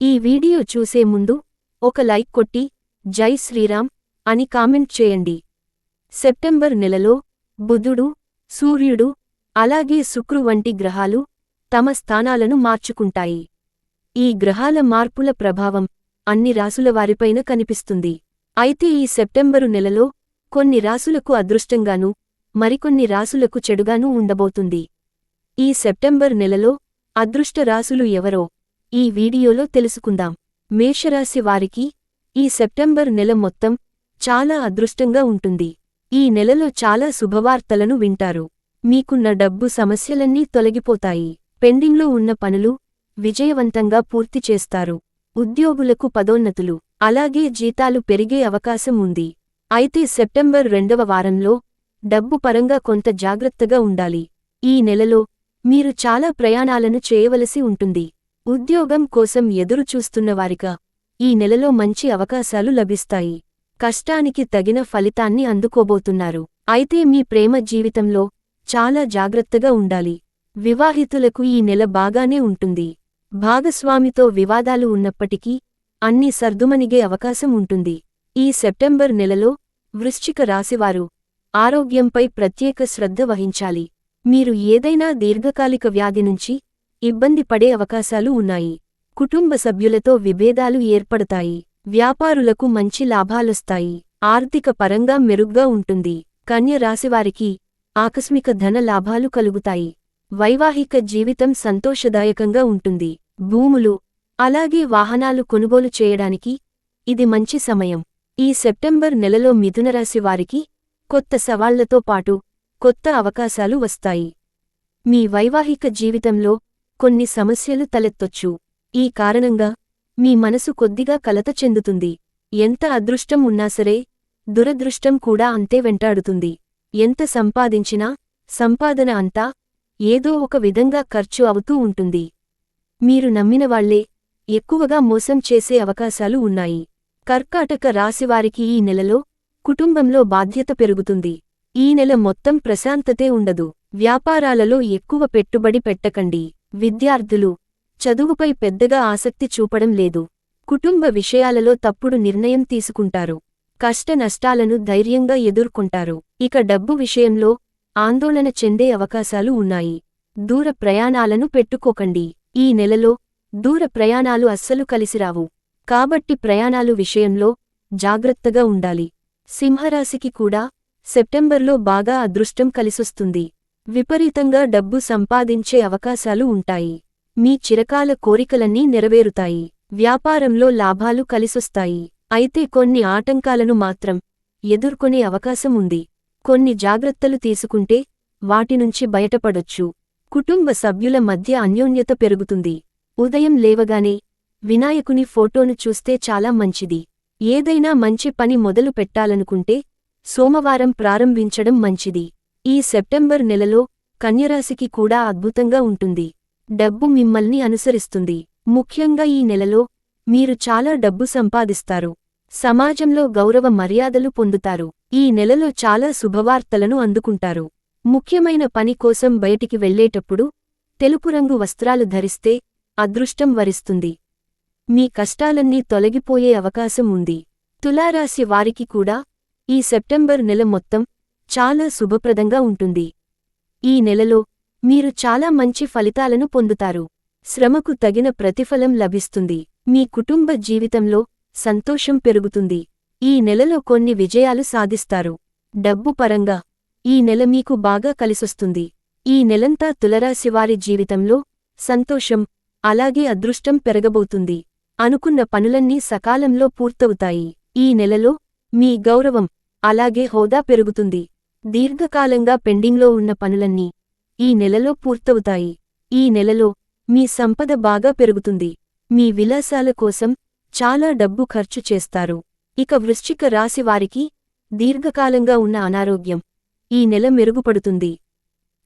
ఈ వీడియో చూసే ముందు ఒక లైక్ కొట్టి జై శ్రీరామ్ అని కామెంట్ చేయండి. సెప్టెంబర్ నెలలో బుధుడు సూర్యుడు అలాగే శుక్రు వంటి గ్రహాలు తమ స్థానాలను మార్చుకుంటాయి. ఈ గ్రహాల మార్పుల ప్రభావం అన్ని రాసుల వారిపైన కనిపిస్తుంది. అయితే ఈ సెప్టెంబరు నెలలో కొన్ని రాసులకు అదృష్టంగానూ మరికొన్ని రాసులకు చెడుగానూ ఉండబోతుంది. ఈ సెప్టెంబర్ నెలలో అదృష్ట రాసులు ఎవరో ఈ వీడియోలో తెలుసుకుందాం. మేషరాశి వారికి ఈ సెప్టెంబర్ నెల మొత్తం చాలా అదృష్టంగా ఉంటుంది. ఈ నెలలో చాలా శుభవార్తలను వింటారు. మీకున్న డబ్బు సమస్యలన్నీ తొలగిపోతాయి. పెండింగ్లో ఉన్న పనులు విజయవంతంగా పూర్తి చేస్తారు. ఉద్యోగులకు పదోన్నతులు అలాగే జీతాలు పెరిగే అవకాశం ఉంది. అయితే సెప్టెంబర్ రెండవ వారంలో డబ్బు పరంగా కొంత జాగ్రత్తగా ఉండాలి. ఈ నెలలో మీరు చాలా ప్రయాణాలను చేయవలసి ఉంటుంది. ఉద్యోగం కోసం ఎదురు చూస్తున్నవారిగా ఈ నెలలో మంచి అవకాశాలు లభిస్తాయి. కష్టానికి తగిన ఫలితాన్ని అందుకోబోతున్నారు. అయితే మీ ప్రేమ జీవితంలో చాలా జాగ్రత్తగా ఉండాలి. వివాహితులకు ఈ నెల బాగానే ఉంటుంది. భాగస్వామితో వివాదాలు ఉన్నప్పటికీ అన్నీ సర్దుమనిగే అవకాశం ఉంటుంది. ఈ సెప్టెంబర్ నెలలో వృశ్చిక రాశివారు ఆరోగ్యంపై ప్రత్యేక శ్రద్ధ వహించాలి. మీరు ఏదైనా దీర్ఘకాలిక వ్యాధి నుంచి ఇబ్బంది పడే అవకాశాలు ఉన్నాయి. కుటుంబ సభ్యులతో విభేదాలు ఏర్పడతాయి. వ్యాపారులకు మంచి లాభాలొస్తాయి. ఆర్థిక పరంగా మెరుగ్గా ఉంటుంది. కన్య రాశివారికి ఆకస్మిక ధన లాభాలు కలుగుతాయి. వైవాహిక జీవితం సంతోషదాయకంగా ఉంటుంది. భూములు అలాగే వాహనాలు కొనుగోలు చేయడానికి ఇది మంచి సమయం. ఈ సెప్టెంబర్ నెలలో మిథునరాశి వారికి కొత్త సవాళ్ళతో పాటు కొత్త అవకాశాలు వస్తాయి. మీ వైవాహిక జీవితంలో కొన్ని సమస్యలు తలెత్తొచ్చు. ఈ కారణంగా మీ మనసు కొద్దిగా కలత చెందుతుంది. ఎంత అదృష్టం ఉన్నా సరే దురదృష్టం కూడా అంతే వెంటాడుతుంది. ఎంత సంపాదించినా సంపాదన అంతా ఏదో ఒక విధంగా ఖర్చు అవుతూ ఉంటుంది. మీరు నమ్మినవాళ్ళే ఎక్కువగా మోసం చేసే అవకాశాలు ఉన్నాయి. కర్కాటక రాశివారికి ఈ నెలలో కుటుంబంలో బాధ్యత పెరుగుతుంది. ఈ నెల మొత్తం ప్రశాంతతే ఉండదు. వ్యాపారాలలో ఎక్కువ పెట్టుబడి పెట్టకండి. విద్యార్థులు చదువుపై పెద్దగా ఆసక్తి చూపడం లేదు. కుటుంబ విషయాలలో తప్పుడు నిర్ణయం తీసుకుంటారు. కష్ట నష్టాలను ధైర్యంగా ఎదుర్కొంటారు. ఇక డబ్బు విషయంలో ఆందోళన చెందే అవకాశాలు ఉన్నాయి. దూర ప్రయాణాలను పెట్టుకోకండి. ఈ నెలలో దూర ప్రయాణాలు అస్సలు కలిసిరావు. కాబట్టి ప్రయాణాలు విషయంలో జాగ్రత్తగా ఉండాలి. సింహరాశికి కూడా సెప్టెంబర్లో బాగా అదృష్టం కలిసొస్తుంది. విపరీతంగా డబ్బు సంపాదించే అవకాశాలు ఉంటాయి. మీ చిరకాల కోరికలన్నీ నెరవేరుతాయి. వ్యాపారంలో లాభాలు కలిసొస్తాయి. అయితే కొన్ని ఆటంకాలను మాత్రం ఎదుర్కొనే అవకాశం ఉంది. కొన్ని జాగ్రత్తలు తీసుకుంటే వాటినుంచి బయటపడొచ్చు. కుటుంబ సభ్యుల మధ్య అన్యోన్యత పెరుగుతుంది. ఉదయం లేవగానే వినాయకుని ఫోటోను చూస్తే చాలా మంచిది. ఏదైనా మంచి పని మొదలు పెట్టాలనుకుంటే సోమవారం ప్రారంభించడం మంచిది. ఈ సెప్టెంబర్ నెలలో కన్యరాశికి కూడా అద్భుతంగా ఉంటుంది. డబ్బు మిమ్మల్ని అనుసరిస్తుంది. ముఖ్యంగా ఈ నెలలో మీరు చాలా డబ్బు సంపాదిస్తారు. సమాజంలో గౌరవ మర్యాదలు పొందుతారు. ఈ నెలలో చాలా శుభవార్తలను అందుకుంటారు. ముఖ్యమైన పని కోసం బయటికి వెళ్ళేటప్పుడు తెలుపు రంగు వస్త్రాలు ధరిస్తే అదృష్టం వరిస్తుంది. మీ కష్టాలన్నీ తొలగిపోయే అవకాశం ఉంది. తులారాశి వారికి కూడా ఈ సెప్టెంబర్ నెల మొత్తం చాలా శుభప్రదంగా ఉంటుంది. ఈ నెలలో మీరు చాలా మంచి ఫలితాలను పొందుతారు. శ్రమకు తగిన ప్రతిఫలం లభిస్తుంది. మీ కుటుంబ జీవితంలో సంతోషం పెరుగుతుంది. ఈ నెలలో కొన్ని విజయాలు సాధిస్తారు. డబ్బు పరంగా ఈ నెల మీకు బాగా కలిసొస్తుంది. ఈ నెలంతా తులరాశివారి జీవితంలో సంతోషం అలాగే అదృష్టం పెరగబోతుంది. అనుకున్న పనులన్నీ సకాలంలో పూర్తవుతాయి. ఈ నెలలో మీ గౌరవం అలాగే హోదా పెరుగుతుంది. దీర్ఘకాలంగా పెండింగ్లో ఉన్న పనులన్నీ ఈ నెలలో పూర్తవుతాయి. ఈ నెలలో మీ సంపద బాగా పెరుగుతుంది. మీ విలాసాల కోసం చాలా డబ్బు ఖర్చు చేస్తారు. ఇక వృశ్చిక రాశి వారికి దీర్ఘకాలంగా ఉన్న అనారోగ్యం ఈ నెల మెరుగుపడుతుంది.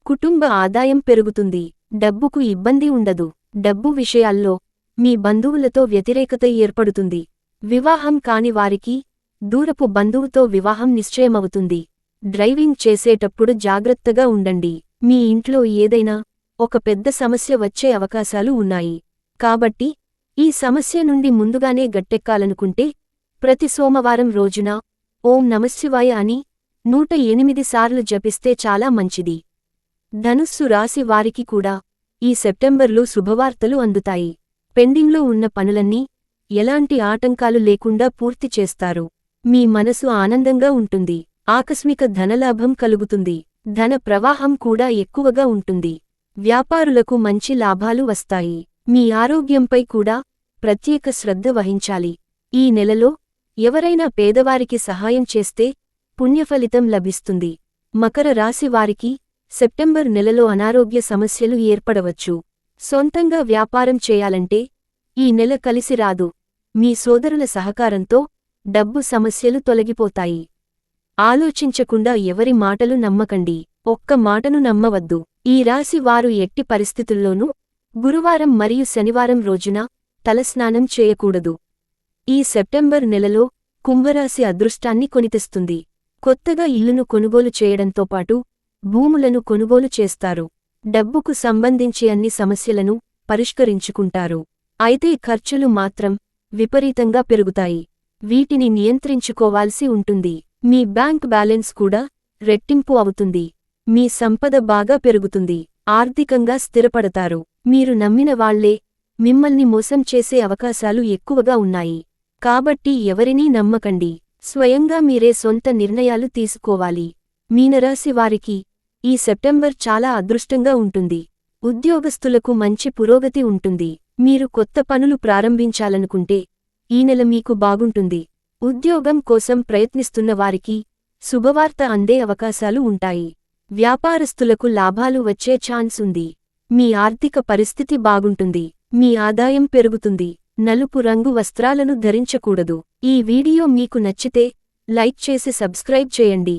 కుటుంబ ఆదాయం పెరుగుతుంది. డబ్బుకు ఇబ్బంది ఉండదు. డబ్బు విషయాల్లో మీ బంధువులతో వ్యతిరేకత ఏర్పడుతుంది. వివాహం కాని వారికి దూరపు బంధువుతో వివాహం నిశ్చయమవుతుంది. డ్రైవింగ్ చేసేటప్పుడు జాగ్రత్తగా ఉండండి. మీ ఇంట్లో ఏదైనా ఒక పెద్ద సమస్య వచ్చే అవకాశాలు ఉన్నాయి. కాబట్టి ఈ సమస్య నుండి ముందుగానే గట్టెక్కాలనుకుంటే ప్రతి సోమవారం రోజున ఓం నమశివాయ అని నూట ఎనిమిది సార్లు జపిస్తే చాలా మంచిది. ధనుస్సు రాశి వారికి కూడా ఈ సెప్టెంబర్లో శుభవార్తలు అందుతాయి. పెండింగ్లో ఉన్న పనులన్నీ ఎలాంటి ఆటంకాలు లేకుండా పూర్తి చేస్తారు. మీ మనసు ఆనందంగా ఉంటుంది. ఆకస్మిక ధనలాభం కలుగుతుంది. ధన ప్రవాహం కూడా ఎక్కువగా ఉంటుంది. వ్యాపారులకు మంచి లాభాలు వస్తాయి. మీ ఆరోగ్యంపై కూడా ప్రత్యేక శ్రద్ధ వహించాలి. ఈ నెలలో ఎవరైనా పేదవారికి సహాయం చేస్తే పుణ్యఫలితం లభిస్తుంది. మకర రాశి వారికి సెప్టెంబర్ నెలలో అనారోగ్య సమస్యలు ఏర్పడవచ్చు. సొంతంగా వ్యాపారం చేయాలంటే ఈ నెల కలిసి రాదు. మీ సోదరుల సహకారంతో డబ్బు సమస్యలు తొలగిపోతాయి. ఆలోచించకుండా ఎవరి మాటలు నమ్మకండి. ఒక్క మాటను నమ్మవద్దు. ఈ రాశి వారు ఎట్టి పరిస్థితుల్లోనూ గురువారం మరియు శనివారం రోజున తలస్నానం చేయకూడదు. ఈ సెప్టెంబర్ నెలలో కుంభరాశి అదృష్టాన్ని కొనితెస్తుంది. కొత్తగా ఇల్లును కొనుగోలు చేయడంతో పాటు భూములను కొనుగోలు చేస్తారు. డబ్బుకు సంబంధించి అన్ని సమస్యలను పరిష్కరించుకుంటారు. అయితే ఖర్చులు మాత్రం విపరీతంగా పెరుగుతాయి. వీటిని నియంత్రించుకోవాల్సి ఉంటుంది. మీ బ్యాంక్ బ్యాలెన్స్ కూడా రెట్టింపు అవుతుంది. మీ సంపద బాగా పెరుగుతుంది. ఆర్థికంగా స్థిరపడతారు. మీరు నమ్మిన వాళ్ళే మిమ్మల్ని మోసం చేసే అవకాశాలు ఎక్కువగా ఉన్నాయి. కాబట్టి ఎవరినీ నమ్మకండి. స్వయంగా మీరే సొంత నిర్ణయాలు తీసుకోవాలి. మీనరాశి వారికి ఈ సెప్టెంబర్ చాలా అదృష్టంగా ఉంటుంది. ఉద్యోగస్తులకు మంచి పురోగతి ఉంటుంది. మీరు కొత్త పనులు ప్రారంభించాలనుకుంటే ఈ నెల మీకు బాగుంటుంది. ఉద్యోగం కోసం ప్రయత్నిస్తున్న వారికి శుభవార్త అందే అవకాశాలు ఉంటాయి. వ్యాపారస్తులకు లాభాలు వచ్చే ఛాన్స్ ఉంది. మీ ఆర్థిక పరిస్థితి బాగుంటుంది. మీ ఆదాయం పెరుగుతుంది. నలుపు రంగు వస్త్రాలను ధరించకూడదు. ఈ వీడియో మీకు నచ్చితే లైక్ చేసి సబ్స్క్రైబ్ చేయండి.